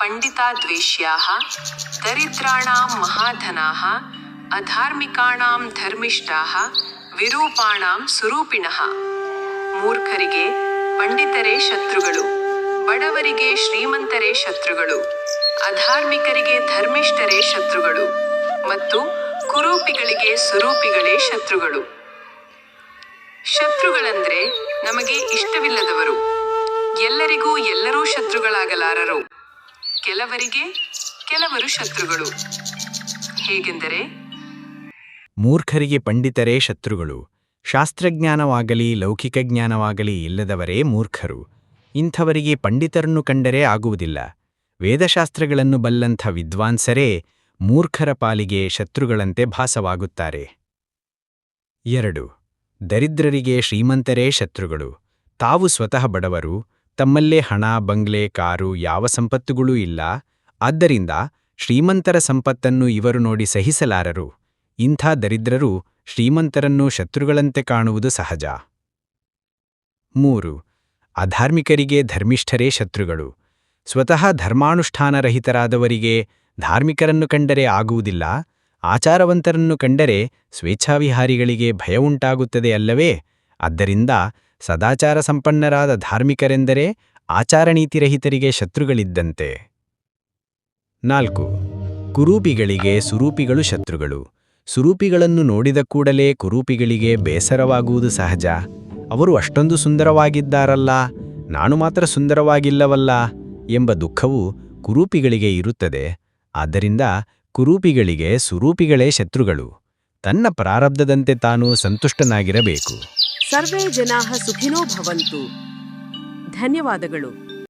ಪಂಡಿತಾ ದ್ವೇಷ್ಯಾಃ ದರಿದ್ರಾಣಾಂ ಮಹಾಧನಾಃ, ಅಧಾರ್ಮಿಕಾಣಾಂ ಧರ್ಮಿಷ್ಠಾಃ, ವಿರೂಪಾಣಾಂ ಸುರೂಪಿಣಃ. ಮೂರ್ಖರಿಗೆ ಪಂಡಿತರೇ ಶತ್ರುಗಳು, ಬಡವರಿಗೆ ಶ್ರೀಮಂತರೇ ಶತ್ರುಗಳು, ಅಧಾರ್ಮಿಕರಿಗೆ ಧರ್ಮಿಷ್ಠರೇ ಶತ್ರುಗಳು ಮತ್ತು ಕುರೂಪಿಗಳಿಗೆ ಸ್ವರೂಪಿಗಳೇ ಶತ್ರುಗಳು. ಶತ್ರುಗಳಂದ್ರೆ ನಮಗೆ ಇಷ್ಟವಿಲ್ಲದವರು, ಎಲ್ಲರಿಗೂ ಎಲ್ಲರೂ ಶತ್ರುಗಳಾಗಲಾರರು. ಕೆಲವರಿಗೆ ಕೆಲವರು ಶತ್ರುಗಳು. ಹೇಗೆಂದರೆ? ಮೂರ್ಖರಿಗೆ ಪಂಡಿತರೇ ಶತ್ರುಗಳು. ಶಾಸ್ತ್ರಜ್ಞಾನವಾಗಲಿ, ಲೌಕಿಕ ಜ್ಞಾನವಾಗಲಿ ಇಲ್ಲದವರೇ ಮೂರ್ಖರು. ಇಂಥವರಿಗೆ ಪಂಡಿತರನ್ನು ಕಂಡರೆ ಆಗುವುದಿಲ್ಲ. ವೇದಶಾಸ್ತ್ರಗಳನ್ನು ಬಲ್ಲಂಥ ವಿದ್ವಾಂಸರೇ ಮೂರ್ಖರ ಪಾಲಿಗೆ ಶತ್ರುಗಳಂತೆ ಭಾಸವಾಗುತ್ತಾರೆ. ಎರಡು. ದರಿದ್ರರಿಗೆ ಶ್ರೀಮಂತರೇ ಶತ್ರುಗಳು. ತಾವು ಸ್ವತಃ ಬಡವರು ತಮ್ಮಲ್ಲೇ ಹಣ, ಬಂಗ್ಲೆ, ಕಾರು ಯಾವ ಸಂಪತ್ತುಗಳೂ ಇಲ್ಲ. ಆದ್ದರಿಂದ ಶ್ರೀಮಂತರ ಸಂಪತ್ತನ್ನು ಇವರು ನೋಡಿ ಸಹಿಸಲಾರರು. ಇಂಥ ದರಿದ್ರರು ಶ್ರೀಮಂತರನ್ನು ಶತ್ರುಗಳಂತೆ ಕಾಣುವುದು ಸಹಜ. ಮೂರು, ಅಧಾರ್ಮಿಕರಿಗೆ ಧರ್ಮಿಷ್ಠರೇ ಶತ್ರುಗಳು. ಸ್ವತಃ ಧರ್ಮಾನುಷ್ಠಾನರಹಿತರಾದವರಿಗೆ ಧಾರ್ಮಿಕರನ್ನು ಕಂಡರೆ ಆಗುವುದಿಲ್ಲ. ಆಚಾರವಂತರನ್ನು ಕಂಡರೆ ಸ್ವೇಚ್ಛಾವಿಹಾರಿಗಳಿಗೆ ಭಯ ಉಂಟಾಗುತ್ತದೆ ಅಲ್ಲವೇ? ಆದ್ದರಿಂದ ಸದಾಚಾರ ಸಂಪನ್ನರಾದ ಧಾರ್ಮಿಕರೆಂದರೆ ಆಚಾರನೀತಿರಹಿತರಿಗೆ ಶತ್ರುಗಳಿದ್ದಂತೆ. ನಾಲ್ಕು. ಕುರೂಪಿಗಳಿಗೆ ಸುರೂಪಿಗಳು ಶತ್ರುಗಳು. ಸುರೂಪಿಗಳನ್ನು ನೋಡಿದ ಕೂಡಲೇ ಕುರೂಪಿಗಳಿಗೆ ಬೇಸರವಾಗುವುದು ಸಹಜ. ಅವರು ಅಷ್ಟೊಂದು ಸುಂದರವಾಗಿದ್ದಾರಲ್ಲ, ನಾನು ಮಾತ್ರ ಸುಂದರವಾಗಿಲ್ಲವಲ್ಲ ಎಂಬ ದುಃಖವು ಕುರೂಪಿಗಳಿಗೆ ಇರುತ್ತದೆ. ಆದ್ದರಿಂದ ಕುರೂಪಿಗಳಿಗೆ ಸುರೂಪಿಗಳೇ ಶತ್ರುಗಳು. ತನ್ನ ಪ್ರಾರಬ್ಧದಂತೆ ತಾನು ಸಂತುಷ್ಟನಾಗಿರಬೇಕು. ಸರ್ವೇ ಜನಾಃ ಸುಖಿನೋ ಭವಂತು. ಧನ್ಯವಾದಗಳು.